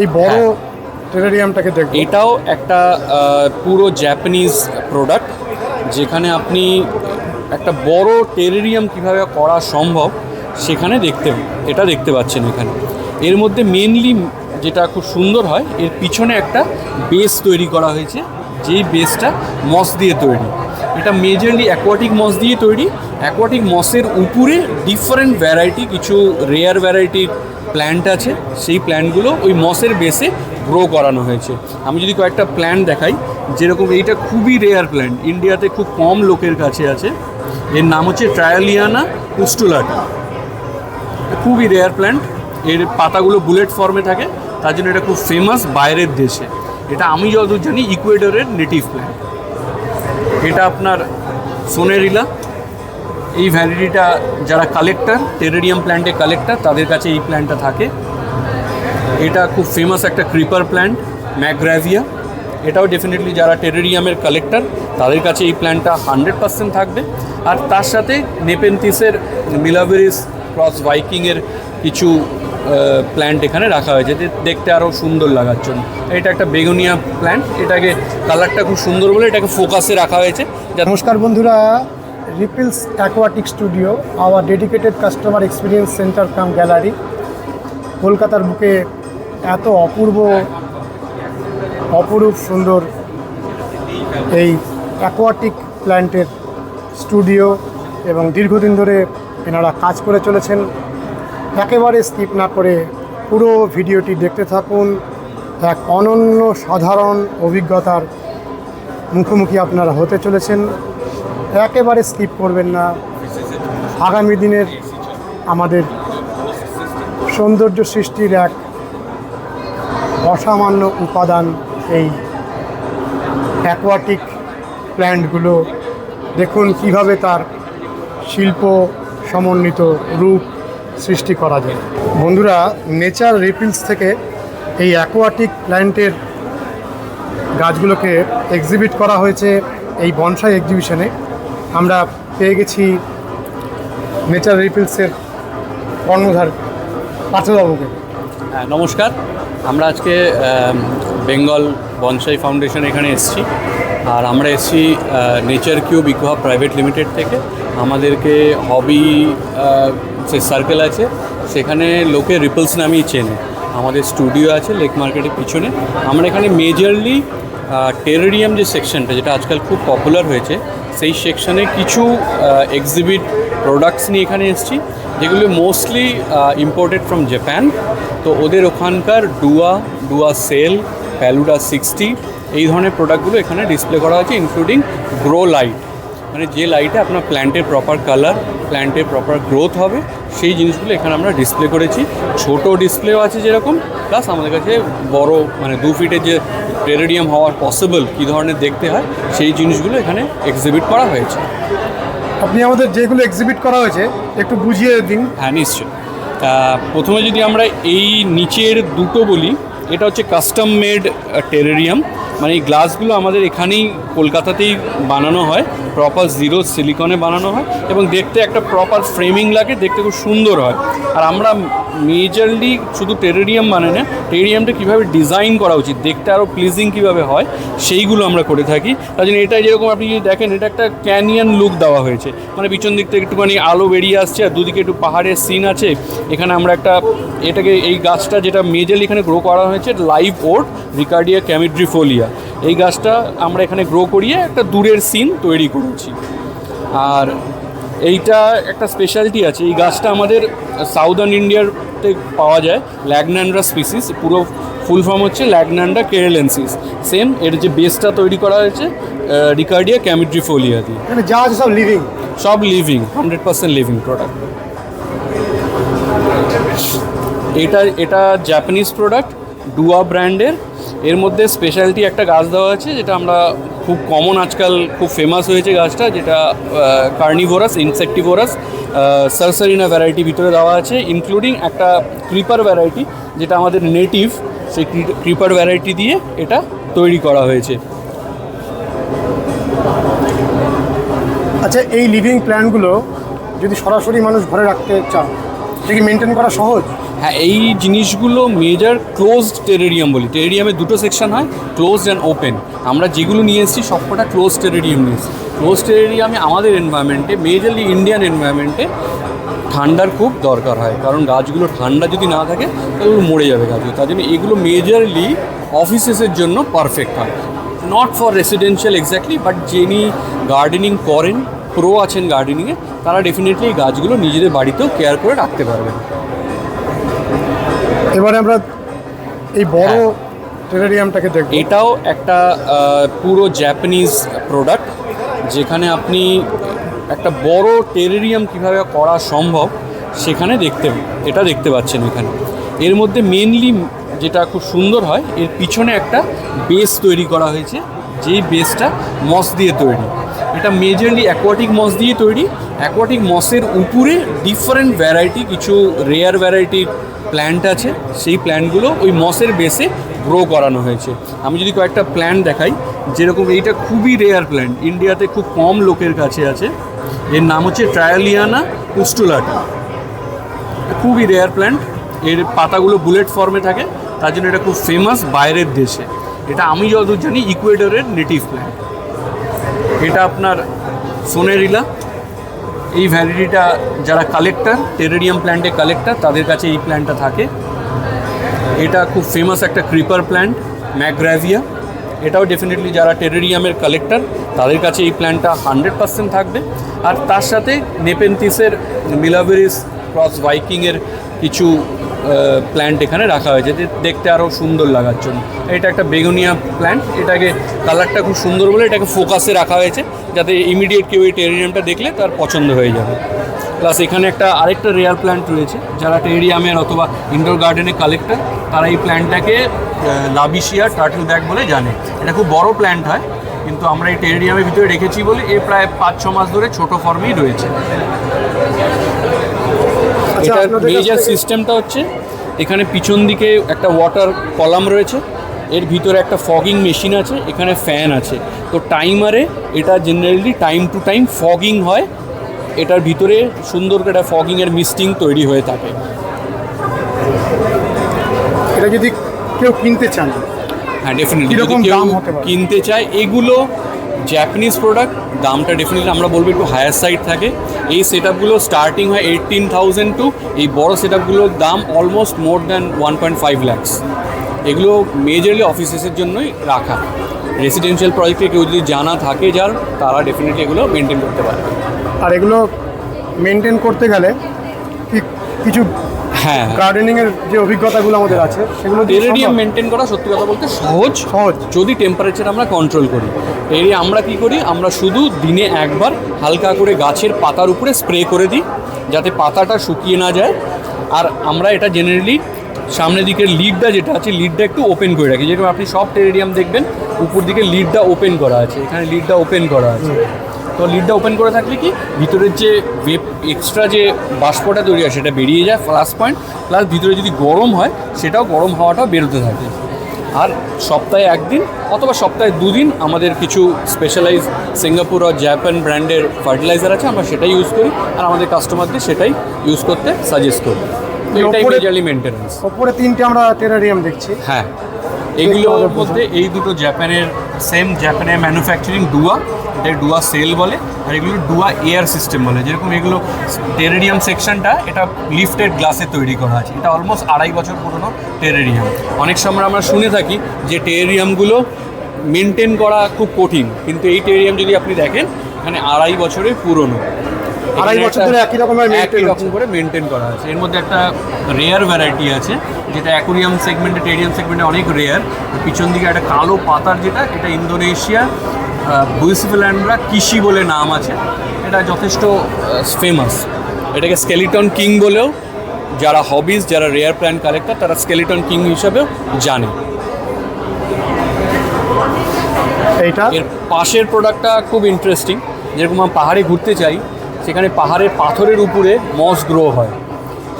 এই বড় হ্যাঁ। টেরারিয়ামটাকে দেখব। এটাও একটা পুরো জাপানিজ প্রোডাক্ট যেখানে আপনি একটা বড় টেরেরিয়াম কীভাবে করা সম্ভব সেখানে দেখতে এটা দেখতে পাচ্ছেন এখানে। এর মধ্যে মেনলি যেটা খুব সুন্দর হয় এর পিছনে একটা বেস তৈরি করা হয়েছে যেই বেসটা মস দিয়ে তৈরি। এটা মেজরলি অ্যাকোয়াটিক মস দিয়ে তৈরি। অ্যাকোয়াটিক মসের উপরে ডিফারেন্ট ভ্যারাইটি কিছু রেয়ার ভ্যারাইটির প্ল্যান্ট আছে, সেই প্ল্যান্টগুলো ওই মসের বেসে গ্রো করানো হয়েছে। আমি যদি কয়েকটা প্ল্যান্ট দেখাই, যেরকম এইটা খুবই রেয়ার প্ল্যান্ট ইন্ডিয়াতে খুব কম লোকের কাছে আছে। এর নাম হচ্ছে ট্রায়ালিয়ানা পুস্টুলাটা খুবই রেয়ার প্ল্যান্ট এর পাতাগুলো বুলেট ফর্মে থাকে, তার জন্য এটা খুব ফেমাস বাইরের দেশে। এটা আমি যতদূর জানি ইকুয়েডরের নেটিভ প্ল্যান্ট এটা আপনার সোনেরিলা এই ভ্যারাইটিটা যারা কালেক্টর টেরেরিয়াম প্ল্যান্টে কালেক্টর তাদের কাছে এই প্ল্যান্টটা থাকে। এটা খুব ফেমাস একটা ক্রিপার প্ল্যান্ট ম্যাগ্রাভিয়া এটাও ডেফিনেটলি যারা টেরেরিয়ামের কালেক্টর তাদের কাছে এই প্ল্যান্টটা হান্ড্রেড পার্সেন্ট থাকবে। আর তার সাথে নেপেন্থিসের মিলাভেরিস ক্রস ভাইকিংয়ের কিছু প্ল্যান্ট এখানে রাখা হয়েছে দেখতে আরও সুন্দর লাগার জন্য। এটা একটা বেগুনিয়া প্ল্যান্ট এটাকে কালারটা খুব সুন্দর বলে এটাকে ফোকাসে রাখা হয়েছে। নমস্কার বন্ধুরা Ripples aquatic studio our dedicated customer experience centre cum gallery কলকাতার বুকে এত অপূর্ব, অপরূপ সুন্দর এই অ্যাকোয়াটিক প্ল্যান্টের স্টুডিও এবং দীর্ঘদিন ধরে এনারা কাজ করে চলেছেন। একেবারে স্কিপ না করে পুরো ভিডিওটি দেখতে থাকুন। এক অনন্য সাধারণ অভিজ্ঞতার মুখোমুখি আপনারা হতে চলেছেন। একেবারে স্কিপ করবেন না। আগামী দিনের আমাদের সৌন্দর্য সৃষ্টির এক অসামান্য উপাদান এই অ্যাকোয়াটিক প্ল্যান্টগুলো দেখুন কীভাবে তার শিল্প সমন্বিত রূপ সৃষ্টি করা যায়। বন্ধুরা নেচার রিপিলস থেকে এই অ্যাকোয়াটিক প্ল্যান্টের গাছগুলোকে এক্সিবিট করা হয়েছে এই বনসাই এক্সিবিশনে আমরা পেয়ে গেছি নেচার রিপিলসের কর্ণধার পার্থবাবুকে হ্যাঁ, নমস্কার। আমরা আজকে বেঙ্গল বনসাই ফাউন্ডেশন এখানে এসেছি। আর আমরা এসেছি নেচার কিউব ইকোহা প্রাইভেট লিমিটেড থেকে। আমাদেরকে হবি যে সার্কেল আছে সেখানে লোকে রিপলস নামেই চেনে। আমাদের স্টুডিও আছে লেক মার্কেটের পিছনে। আমরা এখানে মেজরলি টেরেরিয়াম যে সেকশনটা যেটা আজকাল খুব পপুলার হয়েছে, সেই সেকশনে কিছু এক্সিবিট প্রোডাক্টস নিয়ে এখানে এসেছি, যেগুলো মোস্টলি ইম্পোর্টেড ফ্রম জাপান তো ওদের ওখানকার ডুয়া ডুয়া সেল প্যালুডা সিক্সটি এই ধরনের প্রোডাক্টগুলো এখানে ডিসপ্লে করা হয়েছে ইনক্লুডিং গ্রো লাইট মানে যে লাইটে আপনার প্ল্যান্টের প্রপার কালার প্ল্যান্টের প্রপার গ্রোথ হবে, সেই জিনিসগুলো এখানে আমরা ডিসপ্লে করেছি। ছোট ডিসপ্লেও আছে যেরকম প্লাস আমাদের কাছে বড় মানে দু ফিটের যে টেরেডিয়াম হওয়ার পসিবল কী ধরনের দেখতে হয় সেই জিনিসগুলো এখানে এক্সিবিট করা হয়েছে। আপনি আমাদের যেগুলো এক্সিবিট করা হয়েছে একটু বুঝিয়ে দিন। হ্যাঁ নিশ্চয় তা প্রথমে যদি আমরা এই নিচের দুটো বলি এটা হচ্ছে কাস্টম মেড টেরেরিয়াম মানে এই গ্লাসগুলো আমাদের এখানেই কলকাতাতেই বানানো হয় প্রপার জিরো সিলিকনে বানানো হয় এবং দেখতে একটা প্রপার ফ্রেমিং লাগে, দেখতে খুব সুন্দর হয়। আর আমরা মেজরলি শুধু টেরেরিয়াম মানে না টেরেরিয়ামটা কীভাবে ডিজাইন করা উচিত, দেখতে আরও প্লিজিং কীভাবে হয়, সেইগুলো আমরা করে থাকি। তার জন্য এটা যেরকম আপনি যদি দেখেন, এটা একটা ক্যানিয়ন লুক দেওয়া হয়েছে। মানে পিছন দিক থেকে একটুখানি আলো বেরিয়ে আসছে, আর দুদিকে একটু পাহাড়ের সিন আছে। এখানে আমরা একটা, এটাকে এই গাছটা যেটা মেজরলি এখানে গ্রো করা হয়েছে লাইভ ওট রিকার্ডিয়া ক্যামিড্রিফোলিয়া এই গাছটা আমরা এখানে গ্রো করিয়ে একটা দূরের সিন তৈরি করেছি। আর এইটা একটা স্পেশালিটি আছে। এই গাছটা আমাদের সাউদার্ন ইন্ডিয়াতে পাওয়া যায় ল্যাগন্যান্ড্রা স্পিসিস পুরো ফুল ফর্ম হচ্ছে ল্যাগন্যান্ডা কেরেলেন্সিস সেম এর যে বেসটা তৈরি করা হয়েছে রিকার্ডিয়া ক্যামিড্রিফোলিয়া দিয়ে। এখানে যা আছে সব লিভিং সব living hundred percent living product এটা এটা জাপানিজ প্রোডাক্ট ডুয়া ব্র্যান্ডের এর মধ্যে স্পেশালিটি একটা গাছ দেওয়া আছে, যেটা আমরা খুব কমন আজকাল খুব ফেমাস হয়েছে গাছটা, যেটা কার্নিভোরাস ইনসেক্টিভোরাস সারসারিনা ভ্যারাইটি ভিতরে দেওয়া আছে ইনক্লুডিং একটা ক্রিপার ভ্যারাইটি যেটা আমাদের নেটিভ সেই ক্রিপার ভ্যারাইটি দিয়ে এটা তৈরি করা হয়েছে। আচ্ছা এই লিভিং প্ল্যান্টগুলো যদি সরাসরি মানুষ ঘরে রাখতে চান এটা কি মেনটেন করা সহজ? হ্যাঁ এই জিনিসগুলো মেজর ক্লোজড টেরেরিয়াম বলি। টেরেরিয়ামে দুটো সেকশন হয় ক্লোজড অ্যান্ড ওপেন আমরা যেগুলো নিয়ে এসেছি, সবকটা ক্লোজ টেরেরিয়াম নিয়ে এসেছি। ক্লোজ টেরেরিয়ামে আমাদের এনভায়রনমেন্টে মেজারলি ইন্ডিয়ান এনভায়রনমেন্টে ঠান্ডার খুব দরকার হয়। কারণ গাছগুলো ঠান্ডা যদি না থাকে, তাহলে মরে যাবে গাছগুলো। তার জন্য এগুলো মেজরলি অফিসেসের জন্য পারফেক্ট হয়। Not for residential exactly but যিনি গার্ডেনিং করেন প্রো আছেন গার্ডেনিংয়ে তারা ডেফিনেটলি এই গাছগুলো নিজেদের বাড়িতেও কেয়ার করে রাখতে পারবেন। এবারে আমরা এই বড় হ্যাঁ। টেরারিয়ামটাকে দেখব। এটাও একটা পুরো জাপানিজ প্রোডাক্ট যেখানে আপনি একটা বড় টেরেরিয়াম কীভাবে করা সম্ভব সেখানে দেখতে এটা দেখতে পাচ্ছেন এখানে। এর মধ্যে মেনলি যেটা খুব সুন্দর হয় এর পিছনে একটা বেস তৈরি করা হয়েছে যেই বেসটা মস দিয়ে তৈরি। এটা মেজরলি অ্যাকোয়াটিক মস দিয়ে তৈরি অ্যাকোয়াটিক মসের উপরে ডিফারেন্ট ভ্যারাইটি কিছু রেয়ার ভ্যারাইটির প্ল্যান্ট আছে। সেই প্ল্যান্টগুলো ওই মসের বেসে গ্রো করানো হয়েছে। আমি যদি কয়েকটা প্ল্যান্ট দেখাই, যেরকম এইটা খুবই রেয়ার প্ল্যান্ট ইন্ডিয়াতে খুব কম লোকের কাছে আছে। এর নাম হচ্ছে ট্রায়ালিয়ানা পুস্টুলাটা খুবই রেয়ার প্ল্যান্ট এর পাতাগুলো বুলেট ফর্মে থাকে, তার জন্য এটা খুব ফেমাস বাইরের দেশে। এটা আমি যতদূর জানি ইকুয়েডরের নেটিভ প্ল্যান্ট এটা আপনার সোনেরিলা এই ভ্যালিডিটা যারা কালেক্টর টেরেরিয়াম প্ল্যান্টে কালেক্টর তাদের কাছে এই প্ল্যান্টটা থাকে। এটা খুব ফেমাস একটা ক্রিপার প্ল্যান্ট ম্যাগ্রাভিয়া এটাও ডেফিনেটলি যারা টেরেরিয়ামের কালেক্টর তাদের কাছে এই প্ল্যান্টটা হান্ড্রেড পার্সেন্ট থাকবে। আর তার সাথে নেপেন্থিসের মিলাভেরিস ক্রস বাইকিংয়ের কিছু প্ল্যান্ট এখানে রাখা হয়েছে, যে দেখতে আরও সুন্দর লাগার জন্য। এটা একটা বেগুনিয়া প্ল্যান্ট এটাকে কালারটা খুব সুন্দর বলে এটাকে ফোকাসে রাখা হয়েছে, যাতে ইমিডিয়েট কেউ এই টেরেরিয়ামটা দেখলে তার পছন্দ হয়ে যাবে। প্লাস এখানে একটা আরেকটা রেয়ার প্ল্যান্ট রয়েছে, যারা টেরিয়ামের অথবা ইনডোর গার্ডেনে কালেক্টর তারা এই প্ল্যান্টটাকে লাবিশিয়া টার্টল ব্যাগ বলে জানে। এটা খুব বড় প্ল্যান্ট হয়, কিন্তু আমরা এই টেরিয়ামের ভিতরে রেখেছি বলে এ প্রায় পাঁচ ছ মাস ধরে ছোট ফর্মেই রয়েছে। এটার মেজার সিস্টেমটা হচ্ছে এখানে পিছন দিকে একটা ওয়াটার কলাম রয়েছে এর ভিতরে একটা ফগিং মেশিন আছে এখানে ফ্যান আছে তো টাইমারে এটা generally time to time fogging হয় এটার ভিতরে সুন্দর করে একটা ফগিংয়ের মিস্টিং তৈরি হয়ে থাকে এটা যদি কেউ কিনতে চান হ্যাঁ ডেফিনেটলি? কিনতে চায় এগুলো জ্যাপানিজ প্রোডাক্ট দামটা ডেফিনেটলি আমরা বলব একটু হায়ার সাইড থাকে। এই সেট আপগুলো স্টার্টিং হয় এইটিন থাউজেন্ড টু এই বড় সেট আপগুলোর দাম almost more than one point five lakhs এগুলো মেজরলি অফিসেসের জন্যই রাখা। রেসিডেন্সিয়াল প্রজেক্টে কেউ যদি জানা থাকে যার, তারা ডেফিনেটলি এগুলো মেনটেন করতে পারে আর এগুলো মেনটেন করতে গেলে কিছু হ্যাঁ। গার্ডেনিংয়ের যে অভিজ্ঞতাগুলো আমাদের আছে সেগুলো দিয়ে টেরেরিয়াম মেনটেন করা সত্যি কথা বলতে সহজ। সহজ। যদি টেম্পারেচার আমরা কন্ট্রোল করি। এরিয়া আমরা কি করি? আমরা শুধু দিনে একবার হালকা করে গাছের পাতার উপরে স্প্রে করে দিই যাতে পাতাটা শুকিয়ে না যায়। আর আমরা এটা জেনারেলি সামনের দিকের লিডটা যেটা আছে লিডটা একটু ওপেন করে রাখি। যেরকম আপনি সব টেরেরিয়াম দেখবেন উপর দিকে লিডটা ওপেন করা আছে। এখানে লিডটা ওপেন করা আছে। তো লিডটা ওপেন করে থাকলে কি ভিতরের যে ওয়েব এক্সট্রা যে বাষ্পটা তৈরি হয় সেটা বেরিয়ে যায় প্লাস পয়েন্ট প্লাস ভিতরে যদি গরম হয় সেটাও গরম হাওয়াটাও বেরোতে থাকে। আর সপ্তাহে একদিন অথবা সপ্তাহে দুদিন আমাদের কিছু স্পেশালাইজ সিঙ্গাপুর আর জাপান ব্র্যান্ডের ফার্টিলাইজার আছে আমরা সেটাই ইউজ করি আর আমাদের কাস্টমারদের সেটাই ইউজ করতে সাজেস্ট করি। এটাই মেজারলি মেনটেন্যান্স ওপরে তিনটে আমরা টেরারিয়াম দেখছি। হ্যাঁ। এগুলোর মধ্যে এই দুটো জাপানের সেম জাপানের ম্যানুফ্যাকচারিং ডুয়া এটা ডুয়া সেল বলে আর এগুলো ডুয়া এয়ার সিস্টেম বলে। যেরকম এগুলো টেরেরিয়াম সেকশনটা এটা লিফটেড গ্লাসে তৈরি করা আছে। এটা অলমোস্ট আড়াই বছর পুরনো টেরেরিয়াম অনেক সময় আমরা শুনে থাকি যে টেরেরিয়ামগুলো মেনটেন করা খুব কঠিন। কিন্তু এই টেরেরিয়াম যদি আপনি দেখেন এখানে আড়াই বছরের পুরনো। আড়াই বছর ধরে একই রকমের একই রকম করে মেনটেন করা আছে। এর মধ্যে একটা রেয়ার ভ্যারাইটি আছে যেটা অ্যাকুরিয়াম সেগমেন্টে টেরিয়াম সেগমেন্টে অনেক রেয়ার পিছন দিকে একটা কালো পাতার যেটা এটা ইন্দোনেশিয়া বুইসিফিল্যান্ডরা কিসি বলে নাম আছে। এটা যথেষ্ট ফেমাস এটাকে স্কেলিটন কিং বলেও যারা হবিজ যারা রেয়ার প্ল্যান্ট কালেক্টর তারা স্কেলিটন কিং হিসাবেও জানে। এইটা? এর পাশের প্রোডাক্টটা খুব ইন্টারেস্টিং যেরকম আমরা পাহাড়ে ঘুরতে চাই সেখানে পাহাড়ের পাথরের উপরে মস গ্রো হয়।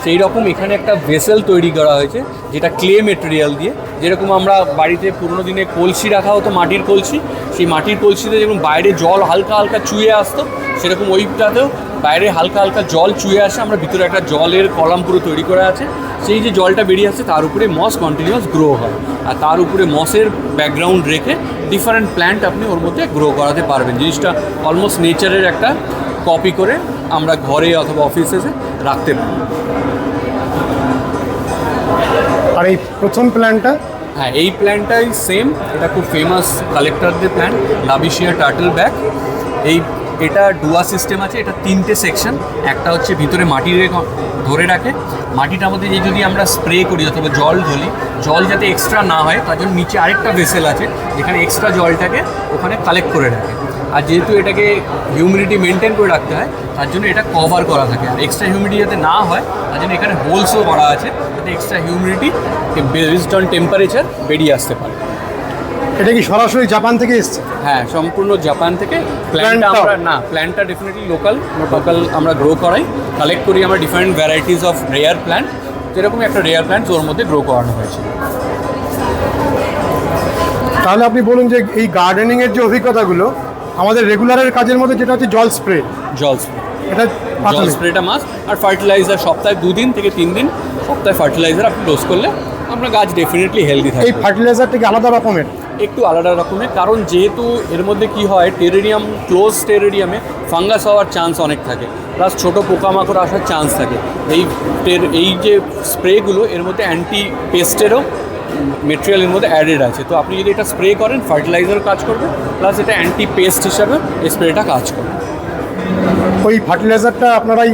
সেই রকম এখানে একটা ভেসেল তৈরি করা হয়েছে, যেটা ক্লে মেটেরিয়াল দিয়ে। যেরকম আমরা বাড়িতে পুরোনো দিনে কলসি রাখা হতো, মাটির কলসি। সেই মাটির কলসিতে যেরকম বাইরে জল হালকা হালকা চুয়ে আসতো, সেরকম ওইটাতেও বাইরে হালকা হালকা জল চুয়ে আসে। আমরা ভিতরে একটা জলের কলাম পুরো তৈরি করা আছে। সেই যে জলটা বেরিয়ে আসছে তার উপরে মস কন্টিনিউয়াস গ্রো হয়। আর তার উপরে মসের ব্যাকগ্রাউন্ড রেখে ডিফারেন্ট প্ল্যান্ট আপনি ওর মধ্যে গ্রো করাতে পারবেন। জিনিসটা অলমোস্ট নেচারের একটা কপি করে আমরা ঘরে অথবা অফিসে রাখতে পারি। আর এই প্রথম প্ল্যানটা হ্যাঁ এই প্ল্যানটাই সেম এটা খুব ফেমাস কালেক্টরদের প্ল্যান লাবিশিয়া টার্টল ব্যাগ এই এটা ডুয়া সিস্টেম আছে, এটা তিনটে সেকশন, একটা হচ্ছে ভিতরে মাটি ধরে রাখে। মাটিটার মধ্যে যে যদি আমরা স্প্রে করি অথবা জল ঢলি, জল যাতে এক্সট্রা না হয়, তার জন্য নিচে আরেকটা ভেসেল আছে, যেখানে এক্সট্রা জলটাকে ওখানে কালেক্ট করে রাখে। আর যেহেতু এটাকে হিউমিডিটি মেনটেন করে রাখতে হয়, তার জন্য এটা কভার করা থাকে। আর এক্সট্রা হিউমিডিটি যাতে না হয়, তার জন্য এখানে হোলসও করা আছে, যাতে extra humidity based on temperature বেরিয়ে আসতে পারে। এটা কি সরাসরি জাপান থেকে এসছে? হ্যাঁ সম্পূর্ণ জাপান থেকে। প্ল্যান্টটা? আমরা না প্ল্যান্টটা ডেফিনেটলি লোকাল লোকাল আমরা গ্রো করাই। কালেক্ট করি আমরা different varieties of rare plant যেরকম একটা রেয়ার প্ল্যান্ট ওর মধ্যে গ্রো করানো হয়েছে। তাহলে আপনি বলুন যে এই গার্ডেনিংয়ের যে অভিজ্ঞতাগুলো আমাদের রেগুলারের কাজের মধ্যে যেটা হচ্ছে জল স্প্রে জল স্প্রে এটা জল স্প্রেটা মাস আর ফার্টিলাইজার সপ্তাহে দুদিন থেকে তিন দিন সপ্তাহে ফার্টিলাইজার আপনি ডোজ করলে আমরা গাছ ডেফিনেটলি হেলদি থাকে এই ফার্টিলাইজারটা কি আলাদা রকমের? একটু আলাদা রকমের, কারণ যেহেতু এর মধ্যে কি হয়, টেরেরিয়াম ক্লোজ টেরেরিয়ামে ফাঙ্গাস হওয়ার চান্স অনেক থাকে প্লাস ছোটো পোকামাকড় আসার চান্স থাকে। এই এই যে স্প্রেগুলো এর মধ্যে অ্যান্টি পেস্টেরও মেটেরিয়াল এর মধ্যে অ্যাডেড আছে। তো আপনি যদি এটা স্প্রে করেন ফার্টিলাইজারও কাজ করবে প্লাস এটা অ্যান্টি পেস্ট হিসাবে স্প্রেটা কাজ করবে। ওই ফার্টিলাইজারটা আপনারাই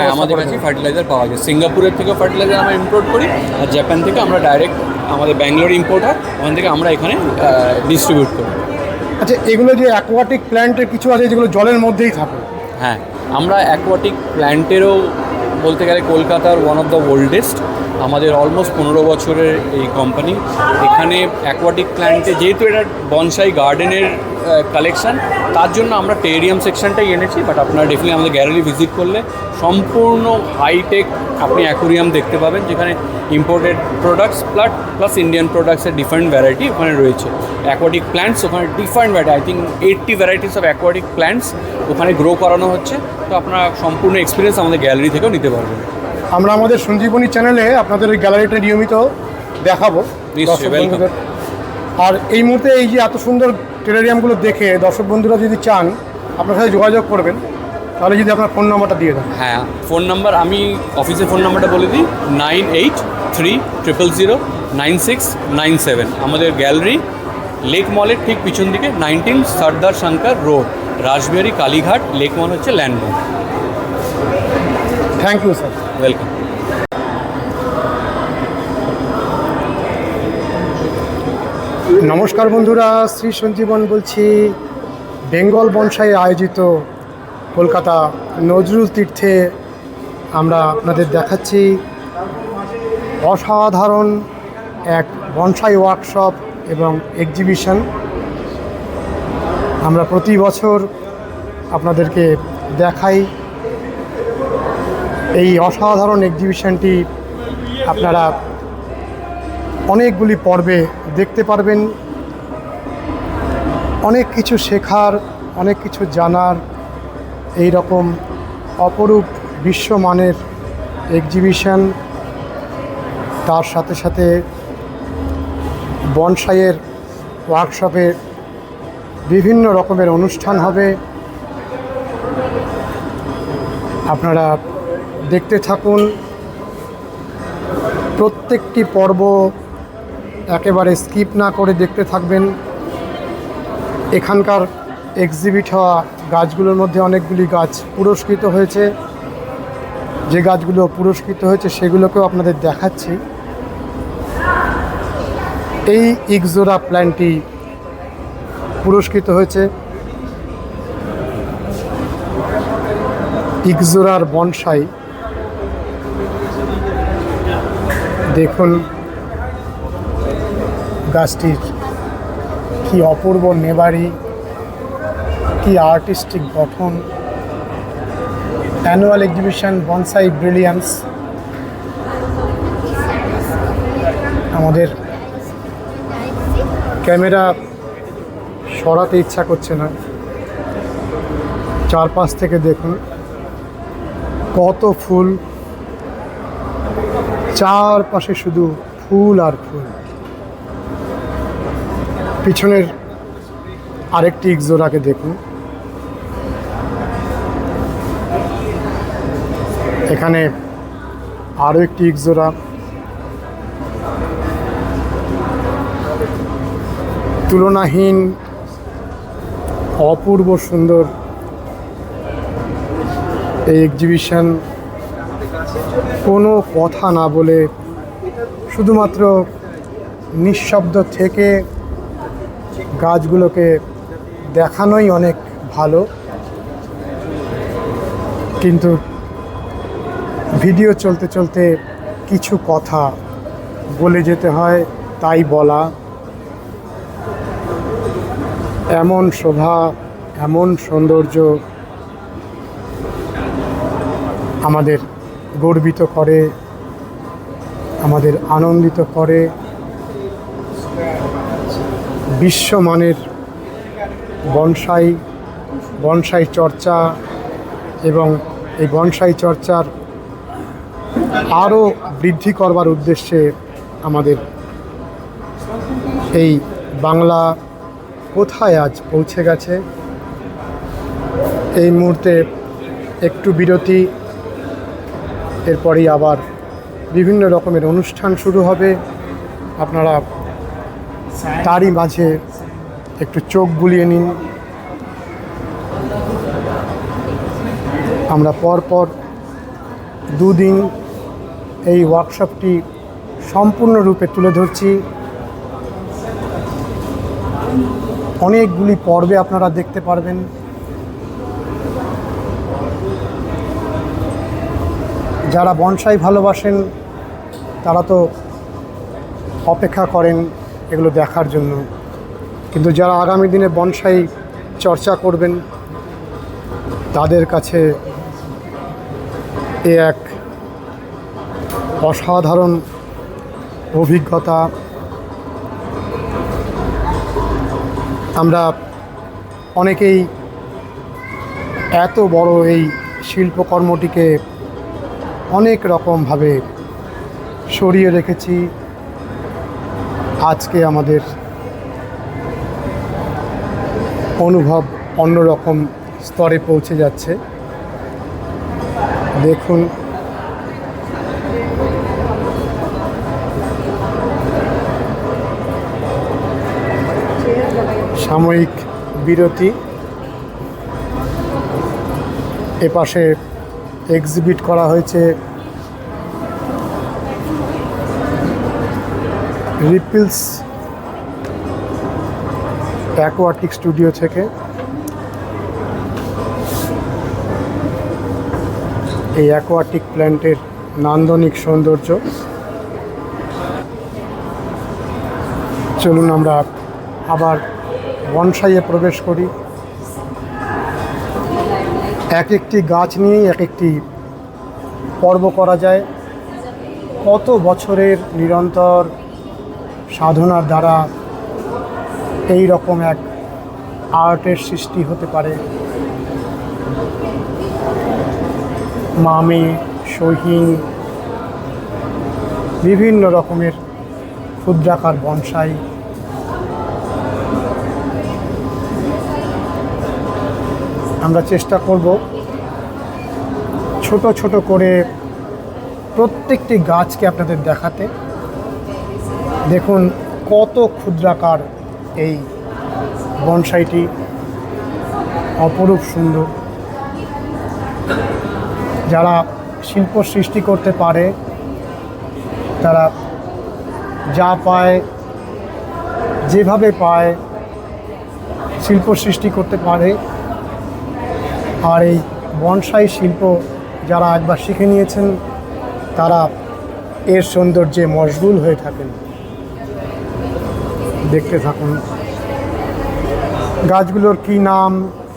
হ্যাঁ আমাদের কাছে ফার্টিলাইজার পাওয়া যায়। সিঙ্গাপুরের থেকে ফার্টিলাইজার আমরা ইম্পোর্ট করি আর জাপান থেকে আমরা ডাইরেক্ট আমাদের ব্যাঙ্গালোর ইম্পোর্ট হয়। ওখান থেকে আমরা এখানে ডিস্ট্রিবিউট করি। আচ্ছা এগুলো যে অ্যাকোয়াটিক প্ল্যান্টের কিছু আছে যেগুলো জলের মধ্যেই থাকে? হ্যাঁ আমরা অ্যাকোয়াটিক প্ল্যান্টেরও বলতে গেলে কলকাতার ওয়ান অফ দ্য ওল্ডেস্ট আমাদের অলমোস্ট পনেরো বছরের এই কোম্পানি এখানে অ্যাকোয়াটিক প্ল্যান্টে যেহেতু এটা বনসাই গার্ডেনের কালেকশন তার জন্য আমরা টেরিয়াম সেকশনটাই এনেছি বাট আপনারা ডেফিনেটলি আমাদের গ্যালারি ভিজিট করলে সম্পূর্ণ হাইটেক আপনি অ্যাকোরিয়াম দেখতে পাবেন যেখানে imported products plus plus Indian প্রোডাক্টসের ডিফারেন্ট ভ্যারাইটি ওখানে রয়েছে। অ্যাকোয়াটিক প্ল্যান্টস ওখানে different variety I think eighty varieties of aquatic plants ওখানে গ্রো করানো হচ্ছে তো আপনারা সম্পূর্ণ এক্সপিরিয়েন্স আমাদের গ্যালারি থেকেও নিতে পারবেন। আমরা আমাদের সঞ্জীবনী চ্যানেলে আপনাদের ওই গ্যালারিটা নিয়মিত দেখাবো। আর এই মুহূর্তে এই যে এত সুন্দর টেরারিয়ামগুলো দেখে দর্শক বন্ধুরা যদি চান আপনার সাথে যোগাযোগ করবেন তাহলে যদি আপনার ফোন নাম্বারটা দিয়ে দেন। হ্যাঁ ফোন নাম্বার আমি অফিসের ফোন নাম্বারটা বলে দিই nine eight three triple zero nine six nine seven. আমাদের গ্যালারি লেক মলের ঠিক পিছন দিকে nineteen Sardar Shankar Road Rashbehari Kalighat Lake Mall হচ্ছে landmark. Thank you sir welcome নমস্কার বন্ধুরা, শ্রী সঞ্জীবন বলছি। বেঙ্গল বনসাই আয়োজিত কলকাতা নজরুল তীর্থে আমরা আপনাদের দেখাচ্ছি অসাধারণ এক বনসাই ওয়ার্কশপ এবং এক্সিবিশন। আমরা প্রতি বছর আপনাদেরকে দেখাই। এই অসাধারণ এক্সিবিশনটি আপনারা অনেকগুলি পর্বে দেখতে পারবেন। অনেক কিছু শেখার, অনেক কিছু জানার এই রকম অপরূপ বিশ্বমানের এক্সিবিশন তার সাথে সাথে বনসাইয়ের ওয়ার্কশপে বিভিন্ন রকমের অনুষ্ঠান হবে। আপনারা দেখতে থাকুন। প্রত্যেকটি পর্ব একেবারে স্কিপ না করে দেখতে থাকবেন। এখানকার এক্সিবিট হওয়া গাছগুলোর মধ্যে অনেকগুলি গাছ পুরস্কৃত হয়েছে। যে গাছগুলো পুরস্কৃত হয়েছে সেগুলোকেও আপনাদের দেখাচ্ছি। এই ইকজোরা প্ল্যান্টটি পুরস্কৃত হয়েছে। ইকজোরার বনসাই দেখুন। গাছটির কি অপূর্ব নেবারি, কি আর্টিস্টিক গঠন অ্যানুয়াল এক্সিবিশন বনসাই ব্রিলিয়ান্স আমাদের ক্যামেরা সরাতে ইচ্ছা করছে না। চারপাশ থেকে দেখুন, কত ফুল, চারপাশে শুধু ফুল আর ফুল। পিছনের আরেকটি ইকজোরাকে দেখুন। এখানে আরও একটি ইকজোরা তুলনাহীন, অপূর্ব সুন্দর এই এক্সিবিশন কোনো কথা না বলে শুধুমাত্র নিঃশব্দ থেকে গাছগুলোকে দেখানোই অনেক ভালো। কিন্তু ভিডিও চলতে চলতে কিছু কথা বলে যেতে হয়, তাই বলা। এমন শোভা, এমন সৌন্দর্য আমাদের গর্বিত করে, আমাদের আনন্দিত করে। বিশ্বমানের বনসাই বনসাই চর্চা এবং এই বনসাই চর্চার আরও বৃদ্ধি করবার উদ্দেশ্যে আমাদের এই বাংলা কোথায় আজ পৌঁছে গেছে? এই মুহূর্তে একটু বিরতি, এরপরেই আবার বিভিন্ন রকমের অনুষ্ঠান শুরু হবে। আপনারা তারই মাঝে একটু চোখ বুলিয়ে নিন। আমরা পরপর দুদিন এই ওয়ার্কশপটি সম্পূর্ণরূপে তুলে ধরছি। অনেকগুলি পর্বে আপনারা দেখতে পারবেন। যারা বনসাই ভালোবাসেন, তারা তো অপেক্ষা করেন এগুলো দেখার জন্য। কিন্তু যারা আগামী দিনে বনসাই চর্চা করবেন, তাদের কাছে এ এক অসাধারণ অভিজ্ঞতা। আমরা অনেকেই এত বড় এই শিল্পকর্মটিকে অনেক রকমভাবে সরিয়ে রেখেছি। আজকে আমাদের অনুভব অন্যরকম স্তরে পৌঁছে যাচ্ছে। দেখুন। সাময়িক বিরতি। এপাশে এক্সিবিট করা হয়েছে রিপিলস অ্যাকোয়াটিক স্টুডিও থেকে। এই অ্যাকোয়াটিক প্ল্যান্টের নান্দনিক সৌন্দর্য। চলুন আমরা আবার বনসাইয়ে প্রবেশ করি। এক একটি গাছ নিয়েই এক একটি পর্ব করা যায়। কত বছরের নিরন্তর সাধনার দ্বারা এই রকম এক আর্টের সৃষ্টি হতে পারে। মামি শহীন বিভিন্ন রকমের ক্ষুদ্রাকার বনসাই। আমরা চেষ্টা করব ছোট ছোট করে প্রত্যেকটি গাছকে আপনাদের দেখাতে। দেখুন কত ক্ষুদ্রাকার এই বনসাইটি। অপরূপ সুন্দর। যারা শিল্প সৃষ্টি করতে পারে, তারা যা পায়, যেভাবে পায়, শিল্প সৃষ্টি করতে পারে। আর এই বনসাই শিল্প যারা একবার শিখে নিয়েছেন, তারা এর সৌন্দর্যে মশগুল হয়ে থাকেন। দেখতে থাকুন। গাছগুলোর কি নাম,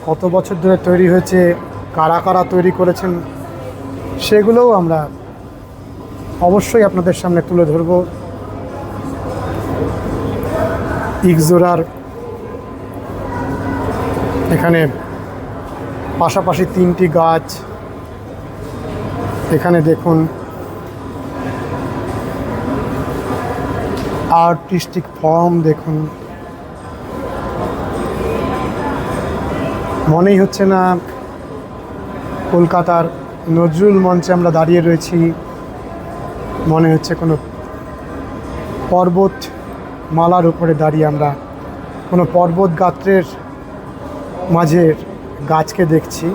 কত বছর ধরে তৈরি হয়েছে, কারা কারা তৈরি করেছেন, সেগুলোও আমরা অবশ্যই আপনাদের সামনে তুলে ধরব। ইকজোরার এখানে পাশাপাশি তিনটি গাছ। এখানে দেখুন আর্টিস্টিক ফর্ম দেখুন। মনেই হচ্ছে না কলকাতার নজরুল মঞ্চে আমরা দাঁড়িয়ে রয়েছি। মনে হচ্ছে কোনো পর্বত মালার উপরে দাঁড়িয়ে আমরা কোনো পর্বত গাত্রের মাঝের গাছকে দেখছি।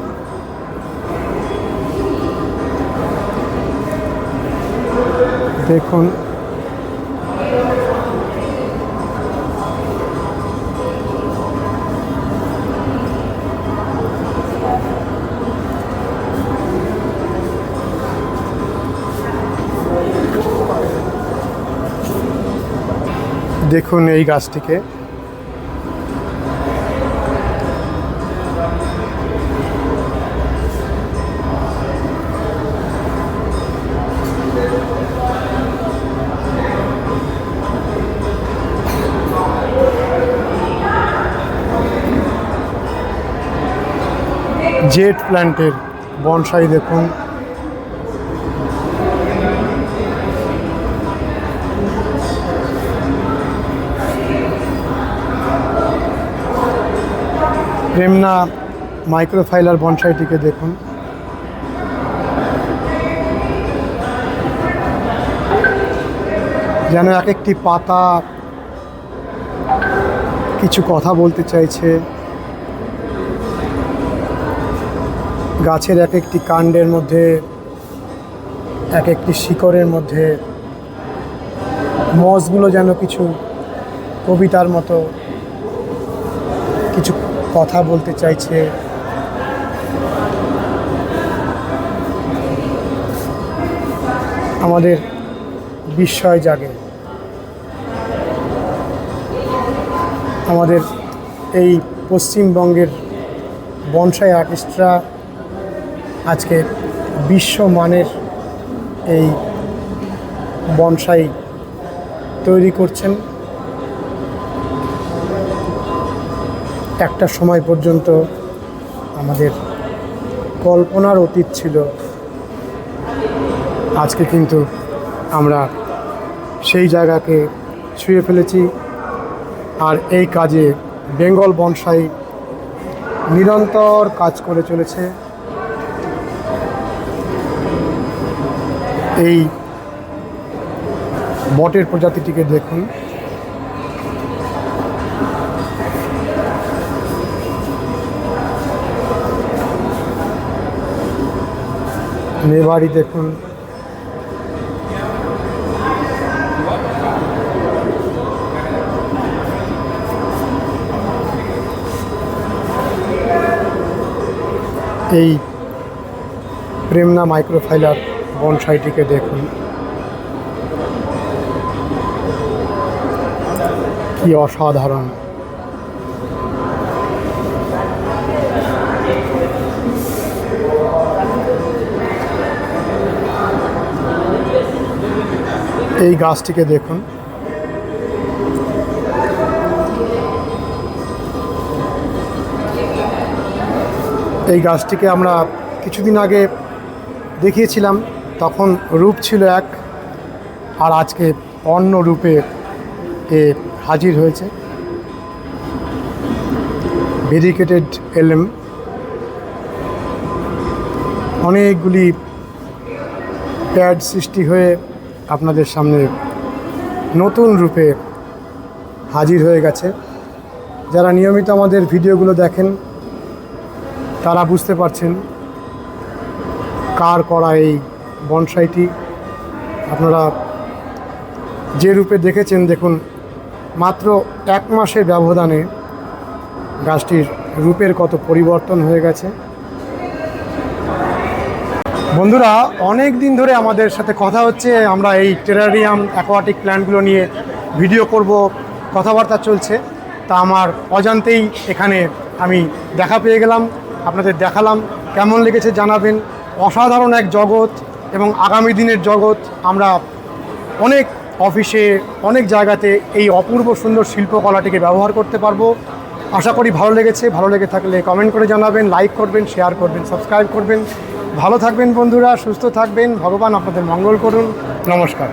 দেখুন দেখুন এই গাছটিকে। জেট প্ল্যান্টের বনসাই দেখুন। প্রেমনা মাইক্রোফাইলার বনসাইটিকে দেখুন। যেন এক একটি পাতা কিছু কথা বলতে চাইছে। গাছের এক একটি কাণ্ডের মধ্যে এক একটি শিকড়ের মধ্যে মজগুলো যেন কিছু কবিতার মতো কথা বলতে চাইছে। আমাদের বিস্ময় জাগে। আমাদের এই পশ্চিমবঙ্গের বনসাই আর্টিস্টরা আজকে বিশ্বমানের এই বনসাই তৈরি করছেন। একটা সময় পর্যন্ত আমাদের কল্পনার অতীত ছিল। আজকে কিন্তু আমরা সেই জায়গাকে ছুঁয়ে ফেলেছি আর এই কাজে বেঙ্গল বনসাই নিরন্তর কাজ করে চলেছে। এই বটের প্রজাতিটিকে দেখুন। মেবাড়ি দেখুন। এই প্রেমনা মাইক্রোফাইলার বনসাইটিকে দেখুন। কি অসাধারণ। এই গাছটিকে দেখুন। এই গাছটিকে আমরা কিছুদিন আগে দেখিয়েছিলাম, তখন রূপ ছিল এক, আর আজকে অন্য রূপে এ হাজির হয়েছে। Variegated elm. অনেকগুলি প্যাড সৃষ্টি হয়ে আপনাদের সামনে নতুন রূপে হাজির হয়ে গেছে। যারা নিয়মিত আমাদের ভিডিওগুলো দেখেন, তারা বুঝতে পারছেন কার করা এই বনসাইটি। আপনারা যে রূপে দেখেছেন, দেখুন, মাত্র এক মাসের ব্যবধানে গাছটির রূপের কত পরিবর্তন হয়ে গেছে। বন্ধুরা, অনেক দিন ধরে আমাদের সাথে কথা হচ্ছে। আমরা এই টেরারিয়াম অ্যাকোয়াটিক প্ল্যান্টগুলো নিয়ে ভিডিও করব, কথাবার্তা চলছে। তা আমার অজান্তেই এখানে আমি দেখা পেয়ে গেলাম, আপনাদের দেখালাম। কেমন লেগেছে জানাবেন। অসাধারণ এক জগৎ এবং আগামী দিনের জগৎ। আমরা অনেক অফিসে অনেক জায়গাতে এই অপূর্ব সুন্দর শিল্পকলাটিকে ব্যবহার করতে পারব। আশা করি ভালো লেগেছে, ভালো লেগে থাকলে কমেন্ট করে জানাবেন লাইক করবেন শেয়ার করবেন সাবস্ক্রাইব করবেন। ভালো থাকবেন বন্ধুরা, সুস্থ থাকবেন, ভগবান আপনাদের মঙ্গল করুন। নমস্কার।